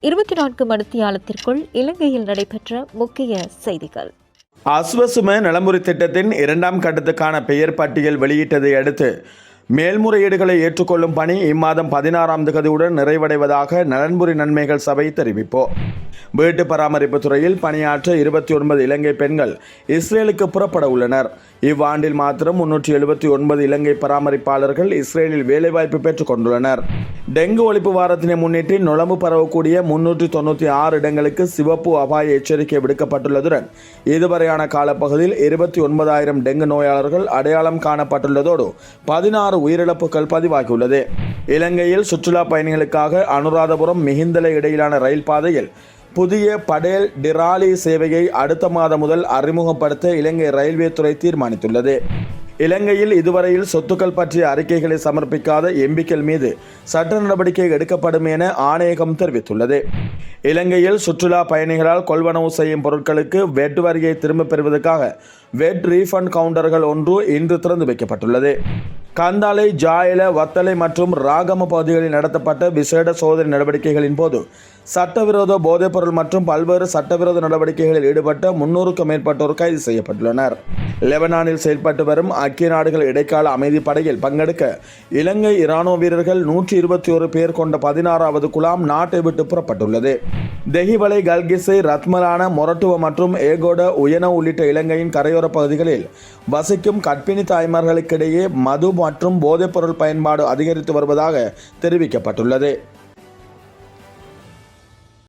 இருபத்தி நான்கு மணித்தியாலத்திற்குள் இலங்கையில் நடைபெற்ற முக்கிய செய்திகள். அஸ்வசும நலமுறை திட்டத்தின் இரண்டாம் கட்டத்துக்கான பெயர் பட்டியல் வெளியிட்டதை அடுத்து மேல்முறையீடுகளை ஏற்றுக்கொள்ளும் பணி இம்மாதம் பதினாறாம் தேதியுடன் நிறைவடைவதாக நலன்புரி நன்மைகள் சபை தெரிவிப்போ. வீட்டு பராமரிப்பு துறையில் பணியாற்ற இருபத்தி ஒன்பது இலங்கை பெண்கள் இஸ்ரேலுக்கு புறப்பட உள்ளனர். இவ்வாண்டில் மாத்திரம் முன்னூற்றி எழுபத்தி ஒன்பது இலங்கை பராமரிப்பாளர்கள் இஸ்ரேலில் வேலைவாய்ப்பு பெற்றுக் கொண்டுள்ளனர். டெங்கு ஒழிப்பு வாரத்தினை முன்னிட்டு நுழம்பு பரவக்கூடிய முன்னூற்றி தொண்ணூற்றி ஆறு இடங்களுக்கு சிவப்பு அபாய எச்சரிக்கை விடுக்கப்பட்டுள்ளதுடன் இதுவரையான காலப்பகுதியில் இருபத்தி ஒன்பதாயிரம் டெங்கு நோயாளர்கள் அடையாளம் காணப்பட்டுள்ளதோடு பதினாறு உயிரிழப்புகள் பதிவாகியுள்ளது இலங்கையில் சுற்றுலா பயணிகளுக்காக அனுராதபுரம் மிகிந்தலை இடையிலான ரயில் பாதையில் புதிய படேல் டிராலி சேவையை அடுத்த மாதம் முதல் அறிமுகப்படுத்த இலங்கை ரயில்வே துறை தீர்மானித்துள்ளது. இலங்கையில் இதுவரையில் சொத்துக்கள் பற்றிய அறிக்கைகளை சமர்ப்பிக்காத எம்பிக்கள் மீது சட்ட நடவடிக்கை எடுக்கப்படும் என ஆணையகம் தெரிவித்துள்ளது. இலங்கையில் சுற்றுலா பயணிகளால் கொள்வனவு செய்யும் பொருட்களுக்கு வெட் வரியை திரும்பப் பெறுவதற்காக வெட் ரீஃபண்ட் கவுண்டர்கள் ஒன்று இன்று திறந்து வைக்கப்பட்டுள்ளது. கந்தாலை ஜாயில வத்தலை மற்றும் ராகம பகுதிகளில் நடத்தப்பட்ட விசேட சோதனை நடவடிக்கைகளின் போது சட்டவிரோத போதைப்பொருள் மற்றும் பல்வேறு சட்டவிரோத நடவடிக்கைகளில் ஈடுபட்ட முன்னூறுக்கும் மேற்பட்டோர் கைது செய்யப்பட்டுள்ளனர். லெபனானில் செயல்பட்டு வரும் ஐக்கிய நாடுகள் இடைக்கால அமைதி படையில் பங்கெடுக்க இலங்கை இராணுவ வீரர்கள் நூற்றி இருபத்தி ஒரு பேர் கொண்ட பதினாறாவது குழாம் நாட்டை விட்டு புறப்பட்டுள்ளது. தெஹிவலை கல்கிசை ரத்மலான மொரட்டுவ மற்றும் ஏகோட உயன உள்ளிட்ட இலங்கையின் கரையோர பகுதிகளில் வசிக்கும் கற்பிணி தாய்மார்களுக்கிடையே மது மற்றும் போதைப்பொருள் பயன்பாடு அதிகரித்து வருவதாக தெரிவிக்கப்பட்டுள்ளது.